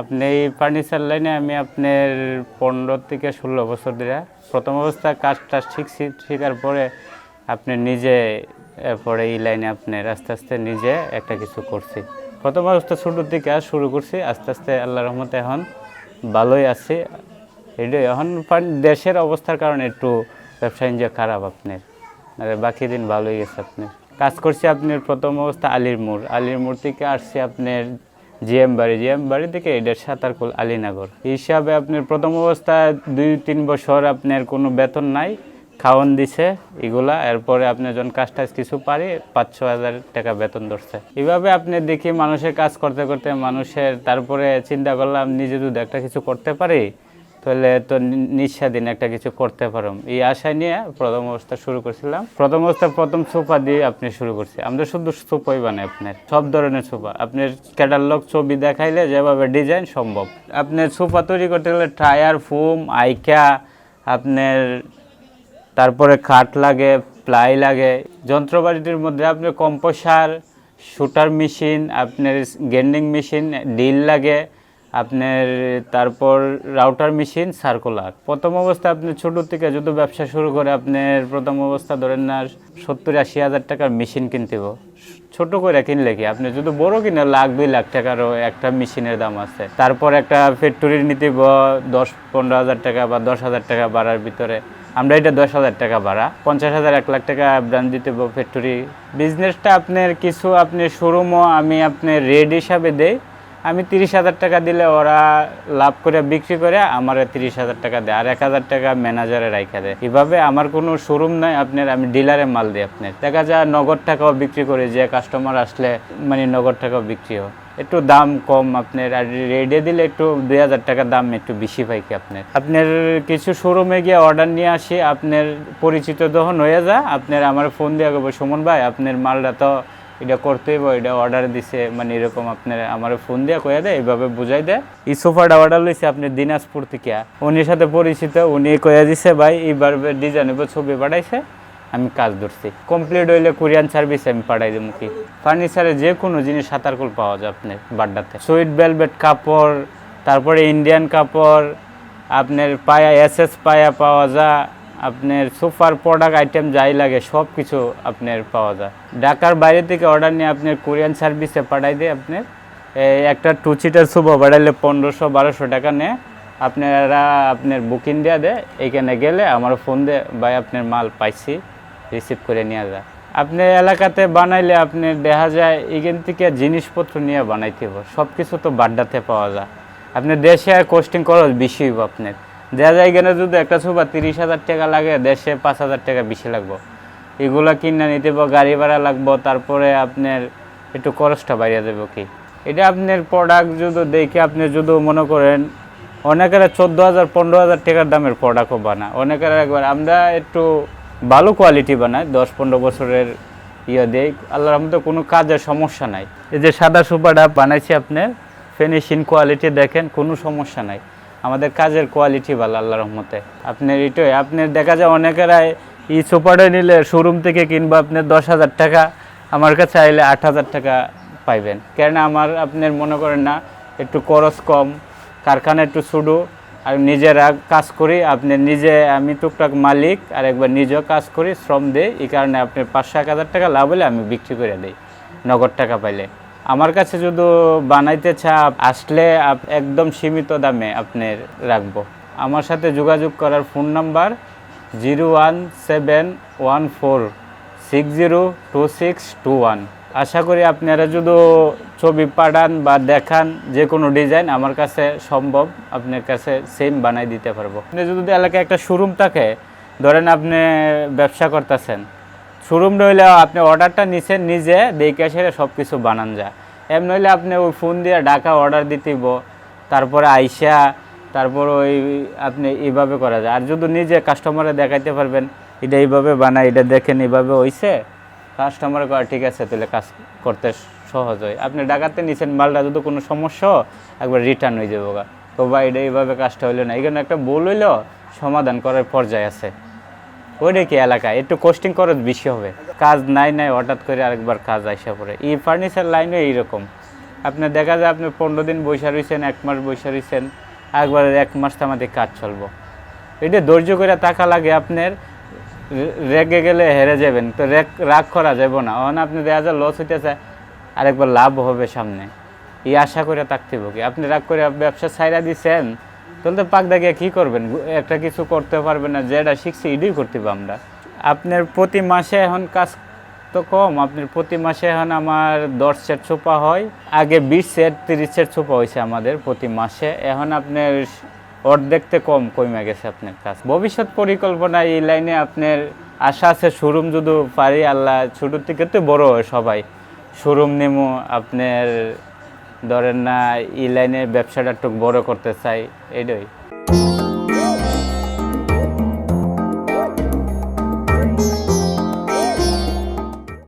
আপনি এই ফার্নিচার লাইনে আমি আপনার পনেরো থেকে ষোলো বছর ধরে প্রথম অবস্থায় কাজ টাজ শিখছি শেখার পরে আপনি নিজে পরে এই লাইনে আপনার আস্তে আস্তে নিজে একটা কিছু করছি। প্রথম অবস্থা ছোটোর দিকে শুরু করছি, আস্তে আস্তে আল্লাহ রহমতে এখন ভালোই আছি। এটাই, এখন দেশের অবস্থার কারণে একটু ব্যবসা বাণিজ্য খারাপ আপনার। আর বাকি দিন ভালোই গেছে আপনার। কাজ করছি আপনার প্রথম অবস্থা আলির মোড়। আলির মোড় থেকে আসছি আপনার জিএম বাড়ি জিএম বাড়ি থেকে এটা সাঁতারকুল আলীনগর। হিসাবে আপনার প্রথম অবস্থায় দুই, তিন বছর আপনার কোনো বেতন নাই খাওয়ান দিছে এগুলা, এরপরে আপনি যখন কাজ টাজ কিছু পারি, পাঁচ ছ হাজার টাকা বেতন ধরছে। এভাবে আপনি দেখি মানুষের কাজ করতে করতে মানুষের, তারপরে চিন্তা করলাম নিজে যদি একটা কিছু করতে পারি তাহলে তো নিঃস্বাধীন একটা কিছু করতে পারম এই আশায় নিয়ে প্রথম অবস্থা শুরু করছিলাম। প্রথম অবস্থা, প্রথম সোফা দিয়ে আপনি শুরু করছি। আমরা শুধু সোফাই বানাই আপনার। সব ধরনের সোফা। আপনার ক্যাটালগ ছবি দেখাইলে যেভাবে ডিজাইন সম্ভব। আপনার সোফা তৈরি করতে গেলে টায়ার ফোম আইকা, আপনার তারপরে খাট লাগে প্লাই লাগে যন্ত্রপাতিটির মধ্যে আপনি কম্পোসার শুটার মেশিন আপনার গেন্ডিং মেশিন ডিল লাগে। আপনার, তারপর রাউটার মেশিন সার্কুলার প্রথম অবস্থা আপনি ছোট থেকে যদি ব্যবসা শুরু করে আপনার, প্রথম অবস্থা ধরেন না সত্তর আশি হাজার টাকার মেশিন কিনতে। ছোট করে কিনলে কি? আপনি যদি বড় কিনে লাখ, দুই লাখ টাকারও একটা মেশিনের দাম আছে। তারপর একটা ফ্যাক্টরি নিতে দশ, পনেরো হাজার টাকা বা দশ হাজার টাকা বাড়ার ভিতরে। আমরা এটা দশ হাজার টাকা ভাড়া পঞ্চাশ হাজার, এক লাখ টাকা ব্রাঞ্চ দিতে ফ্যাক্টরি বিজনেসটা আপনার কিছু আপনি শোরুমও আমি আপনার রেড হিসাবে দেই। আমি তিরিশ হাজার টাকা দিলে ওরা লাভ করে, বিক্রি করে, আমার তিরিশ হাজার টাকা দেয়। আর এক হাজার টাকা ম্যানেজারে রাইখা দেয়। এভাবে আমার কোনো শোরুম নাই আপনার, আমি ডিলারে মাল দিই আপনার। দেখা যায় নগদ টাকাও বিক্রি করি, যে কাস্টমার আসলে মানে নগদ টাকাও বিক্রি হয়। একটু দাম কম আপনার, আর রেডে দিলে একটু দুই হাজার টাকা দাম একটু বেশি পাই কি আপনার। আপনার কিছু শোরুমে গিয়ে অর্ডার নিয়ে আসি, আপনার পরিচিত যখন হয়ে যায়, আপনার আমার ফোন দিয়ে সুমন ভাই, আপনার মালটা তো এটা করতে হইব, এটা অর্ডার দিছে মানে এরকম আপনার আমার ফোন দিয়ে কয়ে দেয়, এইভাবে বুঝাই দেয়। এই সোফাটা অর্ডার লইছে আপনি দিনাজপুর থেকে। উনির সাথে পরিচিত, উনি কয়ে দিছে, ভাই, এইবার ডিজাইন ছবি পাঠাইছে, আমি কাজ ধরছি। কমপ্লিট হইলে কোরিয়ান সার্ভিস আমি পাঠাই দেবো কি ফার্নিচারে যে কোনো জিনিস সাঁতারকুল পাওয়া যায় আপনার বাড্ডাতে। সুইট ভেলভেট কাপড়, তারপরে ইন্ডিয়ান কাপড়, আপনার পায়া এস এস পায়া পাওয়া যায়। আপনার সুপার প্রোডাক্ট আইটেম যাই লাগে সব কিছু আপনার পাওয়া যায়। ঢাকার বাইরে থেকে অর্ডার নিয়ে আপনার কোরিয়ান সার্ভিসে পাঠাই দিয়ে আপনার একটা টু সিটার সুপা পাঠাইলে পনেরোশো, বারোশো টাকা নেয় আপনারা আপনার বুকিং দেওয়া দেয়। এইখানে গেলে আমার ফোন দে ভাই, আপনার মাল পাইছি রিসিভ করে নিয়ে যায় আপনি এলাকাতে বানাইলে আপনি দেখা যায়, এখান থেকে জিনিসপত্র নিয়ে বানাইতে হবে। সব কিছু তো বাড্ডাতে পাওয়া যায়। আপনি দেশে কোস্টিং খরচ বেশি আপনার। যায় এখানে যদি একটা সোফা তিরিশ হাজার টাকা লাগে দেশে পাঁচ হাজার টাকা বেশি লাগবো। এগুলা কিনে নিতে হবে গাড়ি ভাড়া লাগবো, তারপরে আপনার একটু খরচটা বাড়িয়ে দেবো কি? এটা আপনার প্রোডাক্ট যদি দেখে আপনি যদি মনে করেন, অনেকের চোদ্দ হাজার, পনেরো হাজার টাকার দামের প্রোডাক্টও বানা অনেকের একবার, আমরা একটু ভালো কোয়ালিটি বানাই, দশ, পনেরো বছরের ইয়ে দেই। আল্লাহর রহমতে কোনো কাজের সমস্যা নাই। এই যে সাদা সোফাটা বানাইছি আপনার ফিনিশিং কোয়ালিটি দেখেন, কোনো সমস্যা নাই। আমাদের কাজের কোয়ালিটি ভালো আল্লাহ রহমতে। আপনার এটাই, আপনার দেখা যায় অনেকেরা এই সোফাটা নিলে শোরুম থেকে কিনবো, আপনার দশ হাজার টাকা, আমার কাছে আইলে আট হাজার টাকা পাইবেন। কেন আমার, আপনার মনে করেন না, একটু খরচ কম, কারখানা একটু শুরু আর নিজেরা কাজ করি আপনি নিজে আমি টুকটাক মালিক, আর একবার নিজেও কাজ করি, শ্রম দেই, এই কারণে আপনি পাঁচশো এক হাজার টাকা লাভ হলে আমি বিক্রি করে দিই, নগদ টাকা পাইলে। আমার কাছে যদি বানাইতে চা আসলে একদম সীমিত দামে আপনার রাখব। আমার সাথে যোগাযোগ করার phone number zero one seven one four six zero two six two one. আশা করি আপনারা যদি ছবি পাঠান বা দেখান যে কোনো ডিজাইন, আমার কাছে সম্ভব, আপনার কাছে সেম বানাই দিতে পারব। আপনি যদি এলাকায় একটা শোরুম থাকে, ধরেন আপনি ব্যবসা করতেছেন শোরুম রইলে আপনি অর্ডারটা নিছেন নিজে, দেখে সেরে সব কিছু বানান যায়। এম নইলে আপনি ওই ফোন দিয়ে ডাকা অর্ডার দিতেইব তারপরে আইসা, তারপর ওই আপনি এইভাবে করা যায়। আর যদি নিজে কাস্টমারে দেখাইতে পারবেন, এটা এইভাবে বানায় এটা দেখেন এইভাবে হইছে কাস্টমারে করা ঠিক আছে, তাহলে কাজ করতে সহজ হয়। আপনি ডাকাতে নিছেন মালটা, যদি কোনো সমস্যা একবার রিটার্ন হয়ে যাব গা। তো বা এটা এইভাবে কাজটা হইল না। এখানে একটা ভুল হইল, সমাধান করার পর্যায়ে আছে। ওইটা কি এলাকায় একটু কোস্টিং খরচ বেশি হবে। কাজ নাই নাই, হঠাৎ করে আরেকবার কাজ আইসা পড়ে। এই ফার্নিচার লাইনে এইরকম। আপনি দেখা যায় আপনি পনেরো দিন বৈশা রয়েছেন এক মাস বৈশা রয়েছেন একবার এক মাস তো আমাদের কাজ চলবো। এটা ধৈর্য করে টাকা লাগে, আপনার রেগে গেলে হেরে যাবেন। তো রেগ, রাগ করা যাবে না। অন আপনি দেখা যায় লস হইতেছে, আরেকবার লাভ হবে সামনে। এই আশা করে থাকতে হবে আপনি রাগ করে ব্যবসা ছাইরা দিচ্ছেন তাহলে পাক দাগিয়ে কী করবেন? একটা কিছু করতে পারবেন না যেটা শিখছি, এটাই করতে আমরা। আপনার প্রতি মাসে এখন কাজ তো কম, আপনার প্রতি মাসে এখন আমার দশ সেট ছোপা হয়, আগে বিশ সেট, তিরিশ সেট ছোপা হয়েছে আমাদের প্রতি মাসে। এখন আপনার অর্ধেকতে কম কমে গেছে আপনার কাজ। ভবিষ্যৎ পরিকল্পনা, এই লাইনে আপনার আশা আছে, শোরুম যদি পারি, আল্লাহ ছোটোর থেকে তো বড় হয় সবাই। শোরুম নেমো, আপনার ধরেন না ই লাইনের ব্যবসাটা একটু বড় করতে চাই এটাই